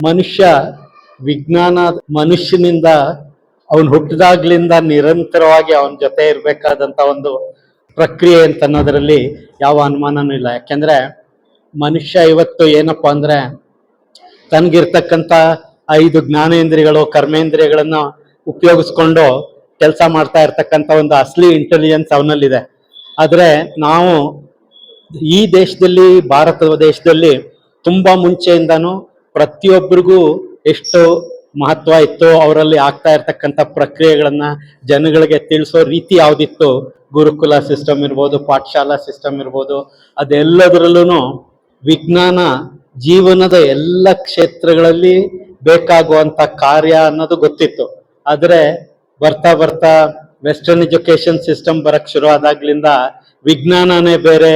ಮನುಷ್ಯ ವಿಜ್ಞಾನ ಮನುಷ್ಯನಿಂದ ಅವನು ಹುಟ್ಟಿದಾಗ್ಲಿಂದ ನಿರಂತರವಾಗಿ ಅವನ ಜೊತೆ ಇರಬೇಕಾದಂತ ಒಂದು ಪ್ರಕ್ರಿಯೆ ಅಂತ ಅನ್ನೋದ್ರಲ್ಲಿ ಯಾವ ಅನುಮಾನನೂ ಇಲ್ಲ. ಯಾಕೆಂದ್ರೆ ಮನುಷ್ಯ ಇವತ್ತು ಏನಪ್ಪ ಅಂದ್ರೆ ತನಗಿರ್ತಕ್ಕಂಥ ಐದು ಜ್ಞಾನೇಂದ್ರಿಯಗಳು, ಕರ್ಮೇಂದ್ರಿಯಗಳನ್ನ ಉಪಯೋಗಿಸ್ಕೊಂಡು ಕೆಲಸ ಮಾಡ್ತಾ ಇರ್ತಕ್ಕಂಥ ಒಂದು ಅಸಲಿ ಇಂಟೆಲಿಜೆನ್ಸ್ ಅವನಲ್ಲಿದೆ. ಆದ್ರೆ ನಾವು ಈ ದೇಶದಲ್ಲಿ ಭಾರತ ದೇಶದಲ್ಲಿ ತುಂಬಾ ಮುಂಚೆಯಿಂದಾನು ಪ್ರತಿಯೊಬ್ಬರಿಗೂ ಎಷ್ಟು ಮಹತ್ವ ಇತ್ತು ಅವರಲ್ಲಿ ಆಗ್ತಾ ಇರ್ತಕ್ಕಂಥ ಪ್ರಕ್ರಿಯೆಗಳನ್ನ ಜನಗಳಿಗೆ ತಿಳಿಸೋ ರೀತಿ ಯಾವ್ದಿತ್ತು, ಗುರುಕುಲ ಸಿಸ್ಟಮ್ ಇರ್ಬೋದು, ಪಾಠಶಾಲಾ ಸಿಸ್ಟಮ್ ಇರ್ಬೋದು ಅದೆಲ್ಲದರಲ್ಲೂ ವಿಜ್ಞಾನ ಜೀವನದ ಎಲ್ಲ ಕ್ಷೇತ್ರಗಳಲ್ಲಿ ಬೇಕಾಗುವಂತ ಕಾರ್ಯ ಅನ್ನೋದು ಗೊತ್ತಿತ್ತು. ಆದರೆ ಬರ್ತಾ ಬರ್ತಾ ವೆಸ್ಟರ್ನ್ ಎಜುಕೇಶನ್ ಸಿಸ್ಟಮ್ ಬರಕ್ ಶುರು ಆದಾಗ್ಲಿಂದ ವಿಜ್ಞಾನನೇ ಬೇರೆ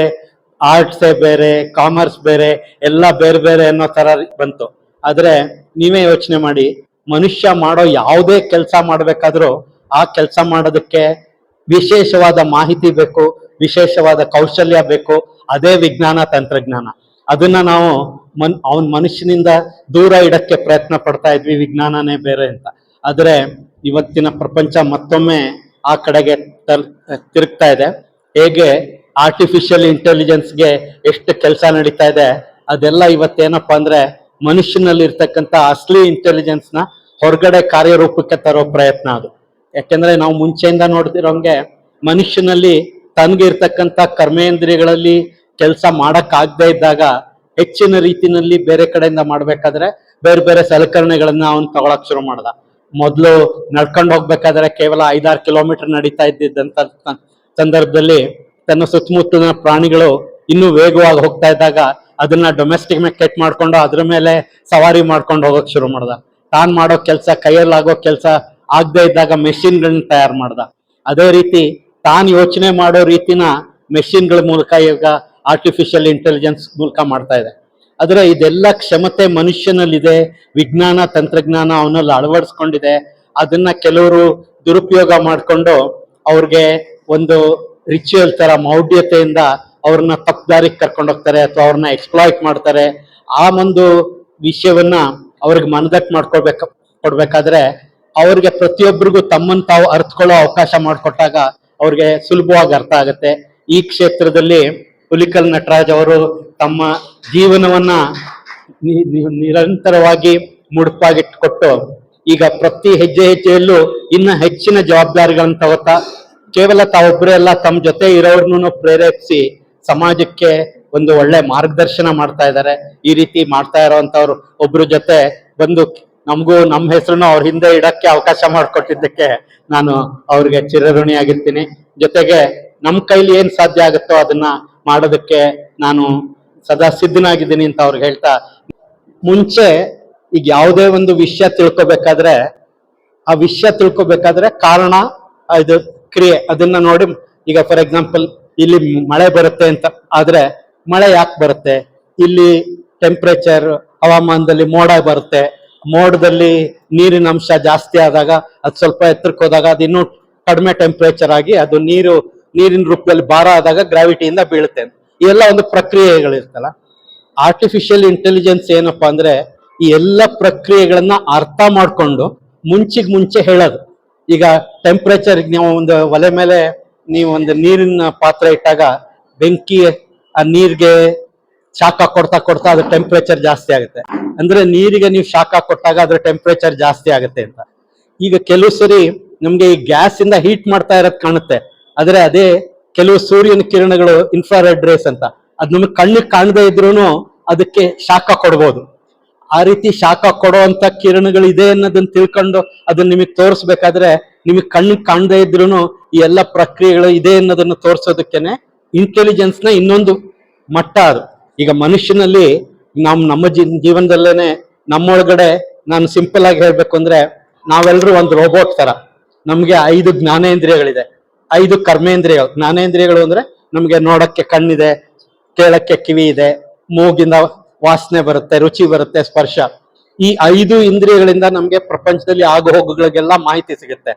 ಆರ್ಟ್ಸೇ ಬೇರೆ ಕಾಮರ್ಸ್ ಬೇರೆ, ಎಲ್ಲ ಬೇರೆ ಬೇರೆ ಅನ್ನೋ ಥರ ಬಂತು. ಆದರೆ ನೀವೇ ಯೋಚನೆ ಮಾಡಿ, ಮನುಷ್ಯ ಮಾಡೋ ಯಾವುದೇ ಕೆಲಸ ಮಾಡಬೇಕಾದ್ರೂ ಆ ಕೆಲಸ ಮಾಡೋದಕ್ಕೆ ವಿಶೇಷವಾದ ಮಾಹಿತಿ ಬೇಕು, ವಿಶೇಷವಾದ ಕೌಶಲ್ಯ ಬೇಕು, ಅದೇ ವಿಜ್ಞಾನ ತಂತ್ರಜ್ಞಾನ. ಅದನ್ನ ನಾವು ಮನ್, ಅವನ್ ಮನುಷ್ಯನಿಂದ ದೂರ ಇಡಕ್ಕೆ ಪ್ರಯತ್ನ ಪಡ್ತಾ ಇದ್ವಿ ವಿಜ್ಞಾನನೇ ಬೇರೆ ಅಂತ. ಆದರೆ ಇವತ್ತಿನ ಪ್ರಪಂಚ ಮತ್ತೊಮ್ಮೆ ಆ ಕಡೆಗೆ ತಲ್- ತಿರುಗ್ತಾ ಇದೆ. ಹೇಗೆ ಆರ್ಟಿಫಿಷಿಯಲ್ ಇಂಟೆಲಿಜೆನ್ಸ್ಗೆ ಎಷ್ಟು ಕೆಲಸ ನಡೀತಾ ಇದೆ, ಅದೆಲ್ಲ ಇವತ್ತೇನಪ್ಪ ಅಂದ್ರೆ ಮನುಷ್ಯನಲ್ಲಿ ಅಸ್ಲಿ ಇಂಟೆಲಿಜೆನ್ಸ್ನ ಹೊರಗಡೆ ಕಾರ್ಯರೂಪಕ್ಕೆ ತರೋ ಪ್ರಯತ್ನ ಅದು. ಯಾಕೆಂದ್ರೆ ನಾವು ಮುಂಚೆಯಿಂದ ನೋಡ್ತಿರೋಂಗೆ ಮನುಷ್ಯನಲ್ಲಿ ತನ್ಗೆ ಇರ್ತಕ್ಕಂಥ ಕರ್ಮೇಂದ್ರಿಯಗಳಲ್ಲಿ ಕೆಲಸ ಮಾಡಕ್ ಆಗದೆ ಇದ್ದಾಗ ಹೆಚ್ಚಿನ ರೀತಿನಲ್ಲಿ ಬೇರೆ ಕಡೆಯಿಂದ ಮಾಡ್ಬೇಕಾದ್ರೆ ಬೇರೆ ಬೇರೆ ಸಲಕರಣೆಗಳನ್ನ ಅವನು ತಗೊಳಕ್ ಶುರು ಮಾಡ್ದ. ಮೊದಲು ನಡ್ಕೊಂಡು ಹೋಗ್ಬೇಕಾದ್ರೆ ಕೇವಲ ಐದಾರು ಕಿಲೋಮೀಟರ್ ನಡೀತಾ ಇದ್ದಿದ್ದಂತ ಸಂದರ್ಭದಲ್ಲಿ ತನ್ನ ಸುತ್ತಮುತ್ತಲಿನ ಪ್ರಾಣಿಗಳು ಇನ್ನೂ ವೇಗವಾಗಿ ಹೋಗ್ತಾ ಇದ್ದಾಗ ಅದನ್ನ ಡೊಮೆಸ್ಟಿಕ್ ಮೆಕೆಟ್ ಮಾಡ್ಕೊಂಡು ಅದ್ರ ಮೇಲೆ ಸವಾರಿ ಮಾಡ್ಕೊಂಡು ಹೋಗಕ್ ಶುರು ಮಾಡ್ದ. ತಾನ್ ಮಾಡೋ ಕೆಲಸ, ಕೈಯಲ್ಲಾಗೋ ಕೆಲಸ ಆಗದೆ ಇದ್ದಾಗ ಮೆಷಿನ್ಗಳನ್ನ ತಯಾರು ಮಾಡ್ದ. ಅದೇ ರೀತಿ ತಾನ್ ಯೋಚನೆ ಮಾಡೋ ರೀತಿನ ಮೆಷಿನ್ಗಳ ಮೂಲಕ ಈಗ ಆರ್ಟಿಫಿಷಿಯಲ್ ಇಂಟೆಲಿಜೆನ್ಸ್ ಮೂಲಕ ಮಾಡ್ತಾ ಇದೆ. ಆದ್ರೆ ಇದೆಲ್ಲ ಕ್ಷಮತೆ ಮನುಷ್ಯನಲ್ಲಿದೆ, ವಿಜ್ಞಾನ, ತಂತ್ರಜ್ಞಾನ ಅವನಲ್ಲಿ ಅಳವಡಿಸ್ಕೊಂಡಿದೆ. ಅದನ್ನ ಕೆಲವರು ದುರುಪಯೋಗ ಮಾಡಿಕೊಂಡು ಅವ್ರಿಗೆ ಒಂದು ರಿಚುವಲ್ ತರ ಮೌಢ್ಯತೆಯಿಂದ ಅವ್ರನ್ನ ತಪ್ಪು ದಾರಿಗೆ ಕರ್ಕೊಂಡು ಹೋಗ್ತಾರೆ ಅಥವಾ ಅವ್ರನ್ನ ಎಕ್ಸ್ಪ್ಲಾಯ್ಟ್ ಮಾಡ್ತಾರೆ, ಆ ಒಂದು ವಿಷಯವನ್ನ ಅವ್ರಿಗೆ ಮನದಟ್ಟು ಮಾಡ್ಕೊಳ್ಬೇಕ, ಕೊಡ್ಬೇಕಾದ್ರೆ ಅವ್ರಿಗೆ ಪ್ರತಿಯೊಬ್ಬರಿಗೂ ತಮ್ಮನ್ನು ತಾವು ಅರ್ಥಕೊಳ್ಳೋ ಅವಕಾಶ ಮಾಡಿಕೊಟ್ಟಾಗ ಅವ್ರಿಗೆ ಸುಲಭವಾಗಿ ಅರ್ಥ ಆಗುತ್ತೆ. ಈ ಕ್ಷೇತ್ರದಲ್ಲಿ ಹುಲಿಕಲ್ ನಟರಾಜ್ ಅವರು ತಮ್ಮ ಜೀವನವನ್ನ ನಿರಂತರವಾಗಿ ಮುಡುಪಾಗಿಟ್ಟುಕೊಟ್ಟು ಈಗ ಪ್ರತಿ ಹೆಜ್ಜೆ ಹೆಜ್ಜೆಯಲ್ಲೂ ಇನ್ನ ಹೆಚ್ಚಿನ ಜವಾಬ್ದಾರಿಗಳನ್ನು ತಗೋತಾ ಕೇವಲ ತಾವೊಬ್ಬರೇ ಅಲ್ಲ, ತಮ್ಮ ಜೊತೆ ಇರೋರ್ನು ಪ್ರೇರೇಪಿಸಿ ಸಮಾಜಕ್ಕೆ ಒಂದು ಒಳ್ಳೆ ಮಾರ್ಗದರ್ಶನ ಮಾಡ್ತಾ ಇದ್ದಾರೆ. ಈ ರೀತಿ ಮಾಡ್ತಾ ಇರೋಂಥವ್ರು ಒಬ್ರ ಜೊತೆ ಬಂದು ನಮಗೂ ನಮ್ಮ ಹೆಸರನ್ನು ಅವ್ರ ಹಿಂದೆ ಇಡಕ್ಕೆ ಅವಕಾಶ ಮಾಡಿಕೊಟ್ಟಿದ್ದಕ್ಕೆ ನಾನು ಅವ್ರಿಗೆ ಚಿರಋಣಿಯಾಗಿರ್ತೀನಿ. ಜೊತೆಗೆ ನಮ್ಮ ಕೈಲಿ ಏನು ಸಾಧ್ಯ ಆಗುತ್ತೋ ಅದನ್ನ ಮಾಡೋದಕ್ಕೆ ನಾನು ಸದಾ ಸಿದ್ಧನಾಗಿದ್ದೀನಿ ಅಂತ ಅವ್ರಿಗೆ ಹೇಳ್ತಾ. ಮುಂಚೆ ಈಗ ಯಾವುದೇ ಒಂದು ವಿಷಯ ತಿಳ್ಕೊಬೇಕಾದ್ರೆ, ಆ ವಿಷಯ ತಿಳ್ಕೊಬೇಕಾದ್ರೆ ಕಾರಣ ಇದು ಕ್ರಿಯೆ ಅದನ್ನ ನೋಡಿ, ಈಗ ಫಾರ್ ಎಕ್ಸಾಂಪಲ್ ಇಲ್ಲಿ ಮಳೆ ಬರುತ್ತೆ ಅಂತ. ಆದ್ರೆ ಮಳೆ ಯಾಕೆ ಬರುತ್ತೆ? ಇಲ್ಲಿ ಟೆಂಪರೇಚರ್ ಹವಾಮಾನದಲ್ಲಿ ಮೋಡ ಬರುತ್ತೆ. ಮೋಡದಲ್ಲಿ ನೀರಿನ ಅಂಶ ಜಾಸ್ತಿ ಆದಾಗ ಅದು ಸ್ವಲ್ಪ ಎತ್ತರಕ್ಕೆ ಹೋದಾಗ ಅದು ಇನ್ನೂ ಕಡಿಮೆ ಟೆಂಪರೇಚರ್ ಆಗಿ ಅದು ನೀರು, ನೀರಿನ ರೂಪದಲ್ಲಿ ಭಾರ ಆದಾಗ ಗ್ರಾವಿಟಿಯಿಂದ ಬೀಳುತ್ತೆ ಇವೆಲ್ಲ ಒಂದು ಪ್ರಕ್ರಿಯೆಗಳಿರ್ತಲ್ಲ. ಆರ್ಟಿಫಿಷಿಯಲ್ ಇಂಟೆಲಿಜೆನ್ಸ್ ಏನಪ್ಪಾ ಅಂದ್ರೆ ಈ ಎಲ್ಲ ಪ್ರಕ್ರಿಯೆಗಳನ್ನ ಅರ್ಥ ಮಾಡ್ಕೊಂಡು ಮುಂಚಿಗೆ ಮುಂಚೆ ಹೇಳೋದು. ಈಗ ಟೆಂಪ್ರೇಚರ್ ನೀವು ಒಂದು ಒಲೆ ಮೇಲೆ ನೀವು ಒಂದು ನೀರಿನ ಪಾತ್ರ ಇಟ್ಟಾಗ ಬೆಂಕಿ, ಆ ನೀರಿಗೆ ಶಾಖ ಕೊಡ್ತಾ ಕೊಡ್ತಾ ಅದ್ರ ಟೆಂಪ್ರೇಚರ್ ಜಾಸ್ತಿ ಆಗುತ್ತೆ. ಅಂದ್ರೆ ನೀರಿಗೆ ನೀವು ಶಾಖ ಕೊಟ್ಟಾಗ ಅದ್ರ ಟೆಂಪ್ರೇಚರ್ ಜಾಸ್ತಿ ಆಗುತ್ತೆ ಅಂತ. ಈಗ ಕೆಲವು ಸರಿ ನಮ್ಗೆ ಈ ಗ್ಯಾಸ್ ಇಂದ ಹೀಟ್ ಮಾಡ್ತಾ ಇರೋದ್ ಕಾಣುತ್ತೆ. ಆದ್ರೆ ಅದೇ ಕೆಲವು ಸೂರ್ಯನ ಕಿರಣಗಳು ಇನ್ಫ್ರಾರೆಡ್ ರೇಸ್ ಅಂತ. ಅದ್ ನಮಗೆ ಕಣ್ಣಿಗೆ ಕಾಣದೇ ಇದ್ರು ಅದಕ್ಕೆ ಶಾಖ ಕೊಡ್ಬೋದು. ಆ ರೀತಿ ಶಾಖ ಕೊಡುವಂತ ಕಿರಣಗಳು ಇದೆ ಅನ್ನೋದನ್ನ ತಿಳ್ಕೊಂಡು ಅದನ್ನ ನಿಮಗೆ ತೋರಿಸ್ಬೇಕಾದ್ರೆ ನಿಮಗೆ ಕಣ್ಣು ಕಾಣದೇ ಇದ್ರು ಈ ಎಲ್ಲ ಪ್ರಕ್ರಿಯೆಗಳು ಇದೆ ಅನ್ನೋದನ್ನ ತೋರಿಸೋದಕ್ಕೇನೆ ಇಂಟೆಲಿಜೆನ್ಸ್ನ ಇನ್ನೊಂದು ಮಟ್ಟ ಅದು. ಈಗ ಮನುಷ್ಯನಲ್ಲಿ ನಮ್, ನಮ್ಮ ಜೀವನದಲ್ಲೇನೆ ನಮ್ಮೊಳಗಡೆ ನಾನು ಸಿಂಪಲ್ ಆಗಿ ಹೇಳ್ಬೇಕು ಅಂದ್ರೆ ನಾವೆಲ್ಲರೂ ಒಂದು ರೋಬೋಟ್ ತರ. ನಮ್ಗೆ ಐದು ಜ್ಞಾನೇಂದ್ರಿಯಗಳಿದೆ. ಐದು ಕರ್ಮೇಂದ್ರಿಯಗಳು. ಜ್ಞಾನೇಂದ್ರಿಯಗಳು ಅಂದ್ರೆ ನಮ್ಗೆ ನೋಡಕ್ಕೆ ಕಣ್ಣಿದೆ, ಕೇಳಕ್ಕೆ ಕಿವಿ ಇದೆ ಮೂಗಿಂದ ವಾಸನೆ ಬರುತ್ತೆ, ರುಚಿ ಬರುತ್ತೆ, ಸ್ಪರ್ಶ. ಈ ಐದು ಇಂದ್ರಿಯಗಳಿಂದ ನಮ್ಗೆ ಪ್ರಪಂಚದಲ್ಲಿ ಆಗು ಹೋಗುಗಳಿಗೆಲ್ಲ ಮಾಹಿತಿ ಸಿಗುತ್ತೆ.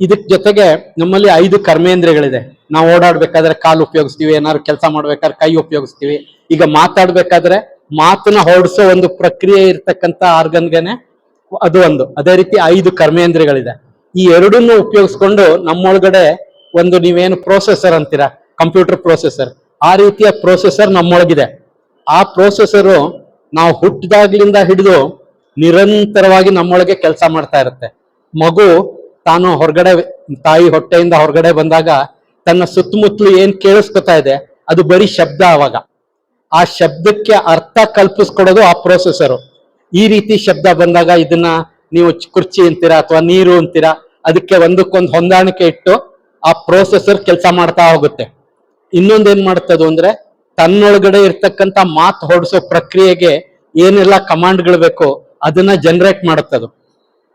ಇದಕ್ ಜೊತೆಗೆ ನಮ್ಮಲ್ಲಿ ಐದು ಕರ್ಮೇಂದ್ರಿಯಗಳಿದೆ. ನಾವು ಓಡಾಡ್ಬೇಕಾದ್ರೆ ಕಾಲು ಉಪಯೋಗಿಸ್ತೀವಿ, ಏನಾದ್ರು ಕೆಲಸ ಮಾಡ್ಬೇಕಾದ್ರೆ ಕೈ ಉಪಯೋಗಿಸ್ತೀವಿ. ಈಗ ಮಾತಾಡ್ಬೇಕಾದ್ರೆ ಮಾತನ್ನ ಹೊರಡಿಸೋ ಒಂದು ಪ್ರಕ್ರಿಯೆ ಇರ್ತಕ್ಕಂಥ ಆರ್ಗನ್ಗೆನೆ ಅದು ಒಂದು. ಅದೇ ರೀತಿ ಐದು ಕರ್ಮೇಂದ್ರಿಯಗಳಿದೆ. ಈ ಎರಡನ್ನು ಉಪಯೋಗಿಸ್ಕೊಂಡು ನಮ್ಮೊಳಗಡೆ ಒಂದು ನೀವೇನು ಪ್ರೊಸೆಸರ್ ಅಂತೀರಾ? ಕಂಪ್ಯೂಟರ್ ಪ್ರೊಸೆಸರ್ ಆ ರೀತಿಯ ಪ್ರೊಸೆಸರ್ ನಮ್ಮೊಳಗಿದೆ. ಆ ಪ್ರೊಸೆಸರು ನಾವು ಹುಟ್ಟಿದಾಗ್ಲಿಂದ ಹಿಡಿದು ನಿರಂತರವಾಗಿ ನಮ್ಮೊಳಗೆ ಕೆಲಸ ಮಾಡ್ತಾ ಇರುತ್ತೆ. ಮಗು ತಾನು ಹೊರಗಡೆ ತಾಯಿ ಹೊಟ್ಟೆಯಿಂದ ಹೊರಗಡೆ ಬಂದಾಗ ತನ್ನ ಸುತ್ತಮುತ್ತಲು ಏನ್ ಕೇಳಿಸ್ಕೊತಾ ಇದೆ, ಅದು ಬರೀ ಶಬ್ದ ಅವಾಗ. ಆ ಶಬ್ದಕ್ಕೆ ಅರ್ಥ ಕಲ್ಪಿಸ್ಕೊಡೋದು ಆ ಪ್ರೊಸೆಸರು. ಈ ರೀತಿ ಶಬ್ದ ಬಂದಾಗ ಇದನ್ನ ನೀವು ಕುರ್ಚಿ ಅಂತೀರಾ ಅಥವಾ ನೀರು ಅಂತೀರಾ, ಅದಕ್ಕೆ ಒಂದಕ್ಕೊಂದು ಹೊಂದಾಣಿಕೆ ಇಟ್ಟು ಆ ಪ್ರೊಸೆಸರ್ ಕೆಲಸ ಮಾಡ್ತಾ ಹೋಗುತ್ತೆ. ಇನ್ನೊಂದೇನ್ ಮಾಡ್ತದು ಅಂದ್ರೆ ತನ್ನೊಳಗಡೆ ಇರ್ತಕ್ಕಂತ ಮಾತು ಹೊಡಿಸೋ ಪ್ರಕ್ರಿಯೆಗೆ ಏನೆಲ್ಲ ಕಮಾಂಡ್ಗಳು ಬೇಕು ಅದನ್ನ ಜನರೇಟ್ ಮಾಡುತ್ತದು.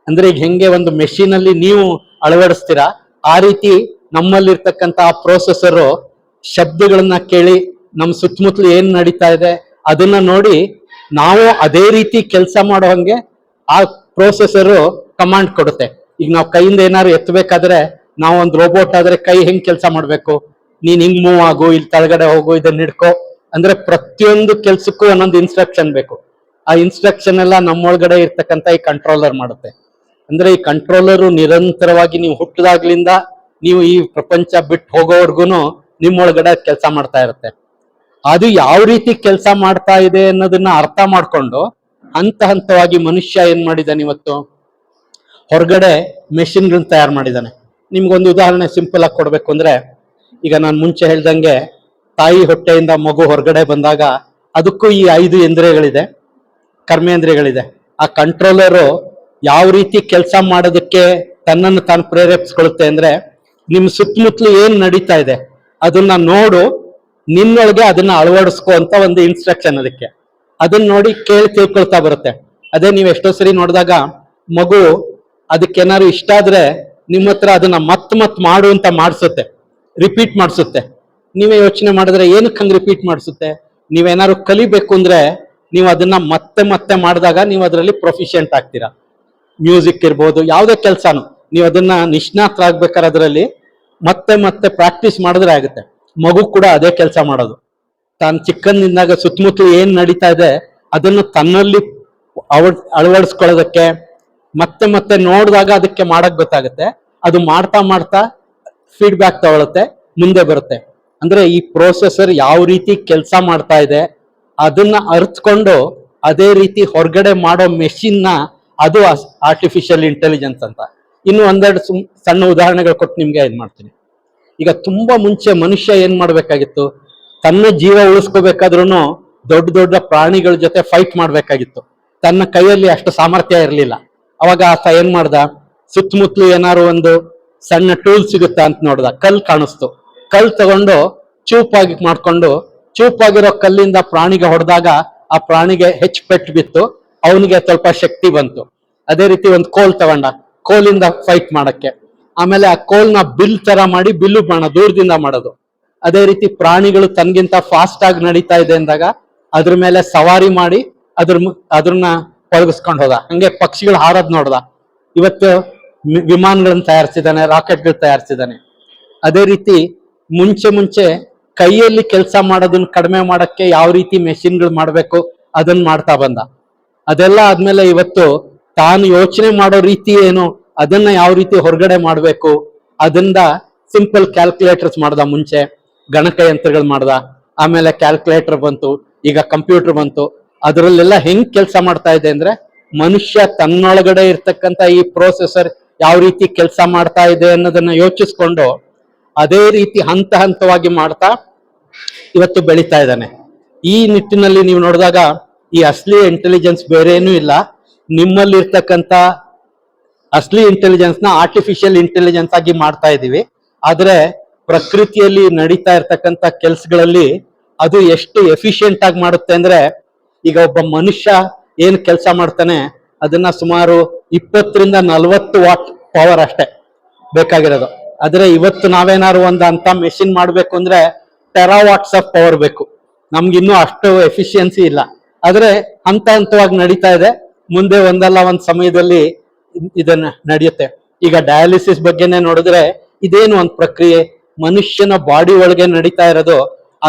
ಅಂದ್ರೆ ಈಗ ಹೆಂಗೆ ಒಂದು ಮೆಷಿನ್ ಅಲ್ಲಿ ನೀವು ಅಳವಡಿಸ್ತೀರಾ, ಆ ರೀತಿ ನಮ್ಮಲ್ಲಿರ್ತಕ್ಕಂತ ಆ ಪ್ರೊಸೆಸರು ಶಬ್ದಗಳನ್ನ ಕೇಳಿ ನಮ್ಮ ಸುತ್ತಮುತ್ತಲು ಏನ್ ನಡೀತಾ ಇದೆ ಅದನ್ನ ನೋಡಿ ನಾವು ಅದೇ ರೀತಿ ಕೆಲಸ ಮಾಡೋ ಹಂಗೆ ಆ ಪ್ರೊಸೆಸರು ಕಮಾಂಡ್ ಕೊಡುತ್ತೆ. ಈಗ ನಾವು ಕೈಯಿಂದ ಏನಾದ್ರು ಎತ್ತಬೇಕಾದ್ರೆ ನಾವು ಒಂದು ರೋಬೋಟ್ ಆದ್ರೆ ಕೈ ಹೆಂಗ್ ಕೆಲಸ ಮಾಡ್ಬೇಕು ನೀನ್ ಹಿಂಗ್ ಮೂವ್ ಆಗು, ಇಲ್ಲಿ ತಳಗಡೆ ಹೋಗು, ಇದನ್ನ ಹಿಡ್ಕೊ. ಅಂದ್ರೆ ಪ್ರತಿಯೊಂದು ಕೆಲ್ಸಕ್ಕೂ ಒಂದೊಂದು ಇನ್ಸ್ಟ್ರಕ್ಷನ್ ಬೇಕು. ಆ ಇನ್ಸ್ಟ್ರಕ್ಷನ್ ಎಲ್ಲ ನಮ್ಮೊಳಗಡೆ ಇರ್ತಕ್ಕಂತ ಈ ಕಂಟ್ರೋಲರ್ ಮಾಡುತ್ತೆ. ಅಂದ್ರೆ ಈ ಕಂಟ್ರೋಲರು ನಿರಂತರವಾಗಿ ನೀವು ಹುಟ್ಟದಾಗ್ಲಿಂದ ನೀವು ಈ ಪ್ರಪಂಚ ಬಿಟ್ಟು ಹೋಗೋವರೆಗೂ ನಿಮ್ಮೊಳಗಡೆ ಕೆಲಸ ಮಾಡ್ತಾ ಇರುತ್ತೆ. ಅದು ಯಾವ ರೀತಿ ಕೆಲಸ ಮಾಡ್ತಾ ಇದೆ ಅನ್ನೋದನ್ನ ಅರ್ಥ ಮಾಡ್ಕೊಂಡು ಹಂತ ಹಂತವಾಗಿ ಮನುಷ್ಯ ಏನ್ ಮಾಡಿದಾನೆ ಇವತ್ತು? ಹೊರಗಡೆ ಮೆಷಿನ್ಗಳನ್ನ ತಯಾರು ಮಾಡಿದ್ದಾನೆ ನಿಮ್ಗೊಂದು ಉದಾಹರಣೆ ಸಿಂಪಲ್ ಆಗಿ ಕೊಡ್ಬೇಕು ಅಂದ್ರೆ ಈಗ ನಾನು ಮುಂಚೆ ಹೇಳ್ದಂಗೆ ತಾಯಿ ಹೊಟ್ಟೆಯಿಂದ ಮಗು ಹೊರಗಡೆ ಬಂದಾಗ ಅದಕ್ಕೂ ಈ ಐದು ಇಂದ್ರಿಯಗಳಿದೆ, ಕರ್ಮೇಂದ್ರಿಯಗಳಿದೆ. ಆ ಕಂಟ್ರೋಲರು ಯಾವ ರೀತಿ ಕೆಲಸ ಮಾಡೋದಕ್ಕೆ ತನ್ನನ್ನು ತಾನು ಪ್ರೇರೇಪಿಸ್ಕೊಳ್ಳುತ್ತೆ ಅಂದ್ರೆ ನಿಮ್ಮ ಸುತ್ತಮುತ್ತಲು ಏನು ನಡೀತಾ ಇದೆ ಅದನ್ನ ನೋಡು, ನಿನ್ನೊಳಗೆ ಅದನ್ನ ಅಳವಡಿಸ್ಕೋ ಅಂತ ಒಂದು ಇನ್ಸ್ಟ್ರಕ್ಷನ್ ಅದಕ್ಕೆ. ಅದನ್ನ ನೋಡಿ ಕೇಳಿ ತಿಳ್ಕೊಳ್ತಾ ಬರುತ್ತೆ. ಅದೇ ನೀವು ಎಷ್ಟೋ ಸರಿ ನೋಡಿದಾಗ ಮಗು ಅದಕ್ಕೆ ಅದಕ್ಕೇನಾದ್ರು ಇಷ್ಟ ಆದ್ರೆ ನಿಮ್ಮ ಹತ್ರ ಅದನ್ನ ಮತ್ತೆ ಮತ್ ಮಾಡು ಅಂತ ಮಾಡಿಸುತ್ತೆ. ರಿಪೀಟ್ ಮಾಡಿಸುತ್ತೆ. ನೀವೇ ಯೋಚನೆ ಮಾಡಿದ್ರೆ ಏನಕ್ಕೆ ಹಂಗೆ ರಿಪೀಟ್ ಮಾಡಿಸುತ್ತೆ? ನೀವೇನಾದ್ರು ಕಲಿಬೇಕು ಅಂದ್ರೆ ನೀವು ಅದನ್ನ ಮತ್ತೆ ಮತ್ತೆ ಮಾಡಿದಾಗ ನೀವು ಅದರಲ್ಲಿ ಪ್ರೊಫಿಷಿಯೆಂಟ್ ಆಗ್ತೀರಾ. ಮ್ಯೂಸಿಕ್ ಇರ್ಬೋದು, ಯಾವುದೇ ಕೆಲಸನೂ. ನೀವು ಅದನ್ನ ನಿಷ್ಣಾತರಾಗ್ಬೇಕಾದ್ರೆ ಅದರಲ್ಲಿ ಮತ್ತೆ ಮತ್ತೆ ಪ್ರಾಕ್ಟೀಸ್ ಮಾಡಿದ್ರೆ ಆಗುತ್ತೆ. ಮಗು ಕೂಡ ಅದೇ ಕೆಲಸ ಮಾಡೋದು. ತಾನು ಚಿಕ್ಕಂದಿಂದಾಗ ಸುತ್ತಮುತ್ತಲು ಏನು ನಡೀತಾ ಇದೆ, ಅದನ್ನು ತನ್ನಲ್ಲಿ ಅಳ, ಅಳವಡಿಸ್ಕೊಳ್ಳೋದಕ್ಕೆ, ಮತ್ತೆ ಮತ್ತೆ ನೋಡಿದಾಗ ಅದಕ್ಕೆ ಮಾಡಕ್ ಗೊತ್ತಾಗುತ್ತೆ. ಅದು ಮಾಡ್ತಾ ಮಾಡ್ತಾ ಫೀಡ್ಬ್ಯಾಕ್ ತಗೊಳುತ್ತೆ, ಮುಂದೆ ಬರುತ್ತೆ. ಅಂದ್ರೆ ಈ ಪ್ರೊಸೆಸರ್ ಯಾವ ರೀತಿ ಕೆಲಸ ಮಾಡ್ತಾ ಇದೆ, ಅದನ್ನ ಅರ್ಥಕೊಂಡು ಅದೇ ರೀತಿ ಹೊರಗಡೆ ಮಾಡೋ ಮೆಷಿನ್ನ ಅದು ಆರ್ಟಿಫಿಷಿಯಲ್ ಇಂಟೆಲಿಜೆನ್ಸ್ ಅಂತ. ಇನ್ನು ಒಂದೆರಡು ಸುಮ್ ಸಣ್ಣ ಉದಾಹರಣೆಗಳು ಕೊಟ್ಟು ನಿಮ್ಗೆ ಇದು ಮಾಡ್ತೀನಿ. ಈಗ ತುಂಬಾ ಮುಂಚೆ ಮನುಷ್ಯ ಏನ್ ಮಾಡ್ಬೇಕಾಗಿತ್ತು, ತನ್ನ ಜೀವ ಉಳಿಸ್ಕೋಬೇಕಾದ್ರೂ ದೊಡ್ಡ ದೊಡ್ಡ ಪ್ರಾಣಿಗಳ ಜೊತೆ ಫೈಟ್ ಮಾಡ್ಬೇಕಾಗಿತ್ತು. ತನ್ನ ಕೈಯಲ್ಲಿ ಅಷ್ಟು ಸಾಮರ್ಥ್ಯ ಇರಲಿಲ್ಲ. ಅವಾಗ ಆತ ಏನ್ ಮಾಡ್ದ, ಸುತ್ತಮುತ್ತಲು ಏನಾದ್ರು ಒಂದು ಸಣ್ಣ ಟೂಲ್ ಸಿಗುತ್ತಾ ಅಂತ ನೋಡ್ದ. ಕಲ್ ಕಾಣಿಸ್ತು. ಕಲ್ ತಗೊಂಡು ಚೂಪಾಗಿ ಮಾಡ್ಕೊಂಡು, ಚೂಪಾಗಿರೋ ಕಲ್ಲಿಂದ ಪ್ರಾಣಿಗೆ ಹೊಡೆದಾಗ ಆ ಪ್ರಾಣಿಗೆ ಹೆಚ್ಚು ಪೆಟ್ಟು ಬಿತ್ತು. ಅವನಿಗೆ ಸ್ವಲ್ಪ ಶಕ್ತಿ ಬಂತು. ಅದೇ ರೀತಿ ಒಂದು ಕೋಲ್ ತಗೊಂಡ. ಕೋಲಿಂದ ಫೈಟ್ ಮಾಡಕ್ಕೆ. ಆಮೇಲೆ ಆ ಕೋಲ್ನ ಬಿಲ್ ತರ ಮಾಡಿ ಬಿಲ್ಲು ಬಾಣ ದೂರದಿಂದ ಮಾಡೋದು. ಅದೇ ರೀತಿ ಪ್ರಾಣಿಗಳು ತನ್ಗಿಂತ ಫಾಸ್ಟ್ ಆಗಿ ನಡೀತಾ ಇದೆ ಅಂದಾಗ ಅದ್ರ ಮೇಲೆ ಸವಾರಿ ಮಾಡಿ ಅದ್ರ ಅದ್ರನ್ನ ಪಳಗಿಸ್ಕೊಂಡು ಹೋದ. ಹಂಗೆ ಪಕ್ಷಿಗಳು ಹಾರೋದ್ ನೋಡ್ದ. ಇವತ್ತು ವಿಮಾನಗಳನ್ನ ತಯಾರಿಸಿದಾನೆ ರಾಕೆಟ್ಗಳು ತಯಾರಿಸಿದ್ದಾನೆ ಅದೇ ರೀತಿ ಮುಂಚೆ ಮುಂಚೆ ಕೈಯಲ್ಲಿ ಕೆಲಸ ಮಾಡೋದನ್ನ ಕಡಿಮೆ ಮಾಡಕ್ಕೆ ಯಾವ ರೀತಿ ಮೆಷಿನ್ಗಳು ಮಾಡಬೇಕು ಅದನ್ನ ಮಾಡ್ತಾ ಬಂದ. ಅದೆಲ್ಲ ಆದ್ಮೇಲೆ ಇವತ್ತು ತಾನು ಯೋಚನೆ ಮಾಡೋ ರೀತಿ ಏನು, ಅದನ್ನ ಯಾವ ರೀತಿ ಹೊರಗಡೆ ಮಾಡಬೇಕು, ಅದರಿಂದ ಸಿಂಪಲ್ ಕ್ಯಾಲ್ಕುಲೇಟರ್ಸ್ ಮಾಡ್ದ, ಮುಂಚೆ ಗಣಕಯಂತ್ರಗಳು ಮಾಡ್ದ, ಆಮೇಲೆ ಕ್ಯಾಲ್ಕುಲೇಟರ್ ಬಂತು, ಈಗ ಕಂಪ್ಯೂಟರ್ ಬಂತು, ಅದರಲ್ಲೆಲ್ಲ ಹೆಂಗ್ ಕೆಲಸ ಮಾಡ್ತಾ ಇದೆ ಅಂದ್ರೆ ಮನುಷ್ಯ ತನ್ನೊಳಗಡೆ ಇರ್ತಕ್ಕಂಥ ಈ ಪ್ರೊಸೆಸರ್ ಯಾವ ರೀತಿ ಕೆಲಸ ಮಾಡ್ತಾ ಇದೆ ಅನ್ನೋದನ್ನ ಯೋಚಿಸ್ಕೊಂಡು ಅದೇ ರೀತಿ ಹಂತ ಹಂತವಾಗಿ ಮಾಡ್ತಾ ಇವತ್ತು ಬೆಳೀತಾ ಇದ್ದಾನೆ. ಈ ನಿಟ್ಟಿನಲ್ಲಿ ನೀವು ನೋಡಿದಾಗ ಈ ಅಸ್ಲಿ ಇಂಟೆಲಿಜೆನ್ಸ್ ಬೇರೇನೂ ಇಲ್ಲ. ನಿಮ್ಮಲ್ಲಿ ಇರ್ತಕ್ಕಂತ ಅಸ್ಲಿ ನ ಆರ್ಟಿಫಿಷಿಯಲ್ ಇಂಟೆಲಿಜೆನ್ಸ್ ಆಗಿ ಮಾಡ್ತಾ ಇದ್ದೀವಿ. ಆದ್ರೆ ಪ್ರಕೃತಿಯಲ್ಲಿ ನಡೀತಾ ಇರ್ತಕ್ಕಂಥ ಕೆಲ್ಸಗಳಲ್ಲಿ ಅದು ಎಷ್ಟು ಎಫಿಷಿಯಂಟ್ ಆಗಿ ಮಾಡುತ್ತೆ ಅಂದ್ರೆ ಈಗ ಒಬ್ಬ ಮನುಷ್ಯ ಏನು ಕೆಲಸ ಮಾಡ್ತಾನೆ, ಅದನ್ನ ಸುಮಾರು ಇಪ್ಪತ್ತರಿಂದ ನಲವತ್ತು ವಾಟ್ ಪವರ್ ಅಷ್ಟೇ ಬೇಕಾಗಿರೋದು. ಆದರೆ ಇವತ್ತು ನಾವೇನಾದ್ರು ಒಂದು ಅಂಥ ಮೆಷಿನ್ ಮಾಡಬೇಕು ಅಂದ್ರೆ ಟೆರಾ ವಾಟ್ಸ್ ಆಫ್ ಪವರ್ ಬೇಕು. ನಮ್ಗಿನ್ನೂ ಅಷ್ಟು ಎಫಿಷಿಯನ್ಸಿ ಇಲ್ಲ. ಆದರೆ ಹಂತ ಹಂತವಾಗಿ ನಡೀತಾ ಇದೆ. ಮುಂದೆ ಒಂದಲ್ಲ ಒಂದು ಸಮಯದಲ್ಲಿ ಇದನ್ನು ನಡೆಯುತ್ತೆ. ಈಗ ಡಯಾಲಿಸಿಸ್ ಬಗ್ಗೆನೇ ನೋಡಿದ್ರೆ ಇದೇನು ಒಂದು ಪ್ರಕ್ರಿಯೆ. ಮನುಷ್ಯನ ಬಾಡಿ ಒಳಗೆ ನಡೀತಾ ಇರೋದು.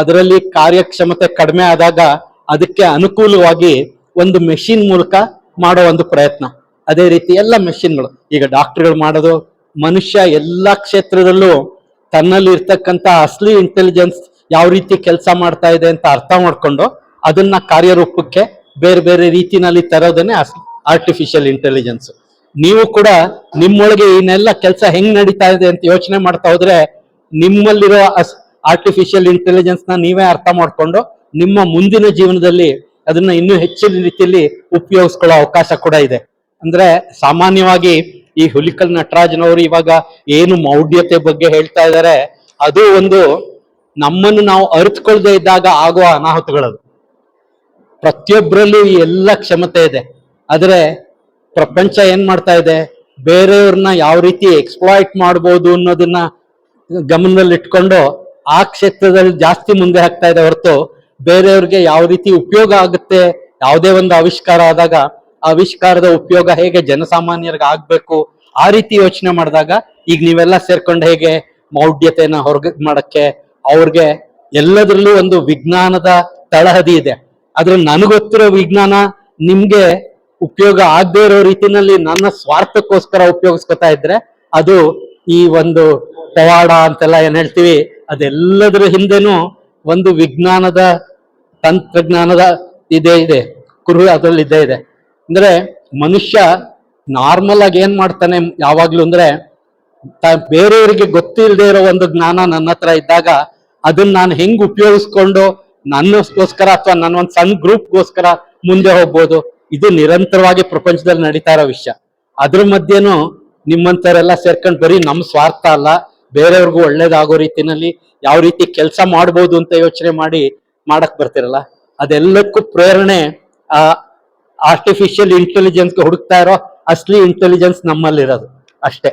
ಅದರಲ್ಲಿ ಕಾರ್ಯಕ್ಷಮತೆ ಕಡಿಮೆ ಆದಾಗ ಅದಕ್ಕೆ ಅನುಕೂಲವಾಗಿ ಒಂದು ಮೆಷಿನ್ ಮೂಲಕ ಮಾಡೋ ಒಂದು ಪ್ರಯತ್ನ. ಅದೇ ರೀತಿ ಎಲ್ಲ ಮೆಷಿನ್ಗಳು ಈಗ ಡಾಕ್ಟರ್ಗಳು ಮಾಡೋದು, ಮನುಷ್ಯ ಎಲ್ಲ ಕ್ಷೇತ್ರದಲ್ಲೂ ತನ್ನಲ್ಲಿ ಇರ್ತಕ್ಕಂಥ ಅಸಲಿ ಇಂಟೆಲಿಜೆನ್ಸ್ ಯಾವ ರೀತಿ ಕೆಲಸ ಮಾಡ್ತಾ ಇದೆ ಅಂತ ಅರ್ಥ ಮಾಡಿಕೊಂಡು ಅದನ್ನ ಕಾರ್ಯರೂಪಕ್ಕೆ ಬೇರೆ ಬೇರೆ ರೀತಿನಲ್ಲಿ ತರೋದನ್ನೇ ಆರ್ಟಿಫಿಷಿಯಲ್ ಇಂಟೆಲಿಜೆನ್ಸ್ ನೀವು ಕೂಡ ನಿಮ್ಮೊಳಗೆ ಇನ್ನೆಲ್ಲ ಕೆಲಸ ಹೆಂಗ್ ನಡೀತಾ ಇದೆ ಅಂತ ಯೋಚನೆ ಮಾಡ್ತಾ ಹೋದ್ರೆ ನಿಮ್ಮಲ್ಲಿರೋ ಆರ್ಟಿಫಿಷಿಯಲ್ ಇಂಟೆಲಿಜೆನ್ಸ್ನ ನೀವೇ ಅರ್ಥ ಮಾಡಿಕೊಂಡು ನಿಮ್ಮ ಮುಂದಿನ ಜೀವನದಲ್ಲಿ ಅದನ್ನ ಇನ್ನೂ ಹೆಚ್ಚಿನ ರೀತಿಯಲ್ಲಿ ಉಪಯೋಗಿಸ್ಕೊಳ್ಳೋ ಅವಕಾಶ ಕೂಡ ಇದೆ. ಅಂದ್ರೆ ಸಾಮಾನ್ಯವಾಗಿ ಈ ಹುಲಿಕಲ್ ನಟರಾಜನವರು ಇವಾಗ ಏನು ಮೌಢ್ಯತೆ ಬಗ್ಗೆ ಹೇಳ್ತಾ ಇದ್ದಾರೆ, ಅದು ಒಂದು ನಮ್ಮನ್ನು ನಾವು ಅರಿತುಕೊಳ್ಳದೆ ಇದ್ದಾಗ ಆಗುವ ಅನಾಹುತಗಳದು. ಪ್ರತಿಯೊಬ್ಬರಲ್ಲೂ ಎಲ್ಲ ಕ್ಷಮತೆ ಇದೆ. ಆದರೆ ಪ್ರಪಂಚ ಏನ್ ಮಾಡ್ತಾ ಇದೆ? ಬೇರೆಯವ್ರನ್ನ ಯಾವ ರೀತಿ ಎಕ್ಸ್ಪ್ಲಾಯ್ಟ್ ಮಾಡ್ಬೋದು ಅನ್ನೋದನ್ನ ಗಮನದಲ್ಲಿ ಇಟ್ಕೊಂಡು ಆ ಕ್ಷೇತ್ರದಲ್ಲಿ ಜಾಸ್ತಿ ಮುಂದೆ ಹಾಕ್ತಾ ಇದೆ ಹೊರತು ಬೇರೆಯವ್ರಿಗೆ ಯಾವ ರೀತಿ ಉಪಯೋಗ ಆಗುತ್ತೆ, ಯಾವುದೇ ಒಂದು ಆವಿಷ್ಕಾರ ಆದಾಗ ಆವಿಷ್ಕಾರದ ಉಪಯೋಗ ಹೇಗೆ ಜನಸಾಮಾನ್ಯರಿಗೆ ಆಗ್ಬೇಕು ಆ ರೀತಿ ಯೋಚನೆ ಮಾಡಿದಾಗ ಈಗ ನೀವೆಲ್ಲ ಸೇರ್ಕೊಂಡು ಹೇಗೆ ಮೌಢ್ಯತೆಯನ್ನ ಹೊರಗೆ ಮಾಡಕ್ಕೆ ಅವ್ರಿಗೆ ಎಲ್ಲದರಲ್ಲೂ ಒಂದು ವಿಜ್ಞಾನದ ತಳಹದಿ ಇದೆ. ಆದ್ರೆ ನನಗೊತ್ತಿರೋ ವಿಜ್ಞಾನ ನಿಮ್ಗೆ ಉಪಯೋಗ ಆಗದೇ ಇರೋ ರೀತಿನಲ್ಲಿ ನನ್ನ ಸ್ವಾರ್ಥಕ್ಕೋಸ್ಕರ ಉಪಯೋಗಿಸ್ಕೊತಾ ಇದ್ರೆ ಅದು ಈ ಒಂದು ಪವಾಡ ಅಂತೆಲ್ಲ ಏನ್ ಹೇಳ್ತೀವಿ, ಅದೆಲ್ಲದರ ಹಿಂದೆನೂ ಒಂದು ವಿಜ್ಞಾನದ ತಂತ್ರಜ್ಞಾನದ ಇದೇ ಇದೆ. ಕುರು ಅದ್ರಲ್ಲಿ ಇದ್ದೇ ಇದೆ. ಅಂದ್ರೆ ಮನುಷ್ಯ ನಾರ್ಮಲ್ ಆಗಿ ಏನ್ ಮಾಡ್ತಾನೆ ಯಾವಾಗ್ಲೂ ಅಂದ್ರೆ ಬೇರೆಯವರಿಗೆ ಗೊತ್ತಿಲ್ಲದೆ ಇರೋ ಒಂದು ಜ್ಞಾನ ನನ್ನ ಹತ್ರ ಇದ್ದಾಗ ಅದನ್ನ ನಾನು ಹೆಂಗ್ ಉಪಯೋಗಿಸ್ಕೊಂಡು ನನ್ನಗೋಸ್ಕರ ಅಥವಾ ನನ್ನ ಒಂದು ಸಣ್ಣ ಗ್ರೂಪ್ಗೋಸ್ಕರ ಮುಂದೆ ಹೋಗ್ಬೋದು? ಇದು ನಿರಂತರವಾಗಿ ಪ್ರಪಂಚದಲ್ಲಿ ನಡೀತಾ ಇರೋ ವಿಷಯ. ಅದ್ರ ಮಧ್ಯೆನೂ ನಿಮ್ಮಂತವರೆಲ್ಲ ಸೇರ್ಕೊಂಡು ಬರೀ ನಮ್ ಸ್ವಾರ್ಥ ಅಲ್ಲ, ಬೇರೆಯವ್ರಿಗೂ ಒಳ್ಳೇದಾಗೋ ರೀತಿನಲ್ಲಿ ಯಾವ ರೀತಿ ಕೆಲಸ ಮಾಡ್ಬೋದು ಅಂತ ಯೋಚನೆ ಮಾಡಿ ಮಾಡಕ್ ಬರ್ತಿರಲ್ಲ? ಅದೆಲ್ಲಕ್ಕೂ ಪ್ರೇರಣೆ, ಆ ಆರ್ಟಿಫಿಷಿಯಲ್ ಇಂಟೆಲಿಜೆನ್ಸ್ ಹುಡುಕ್ತಾ ಇರೋ ಅಸ್ಲಿ ಇಂಟೆಲಿಜೆನ್ಸ್ ನಮ್ಮಲ್ಲಿರೋದು. ಅಷ್ಟೇ.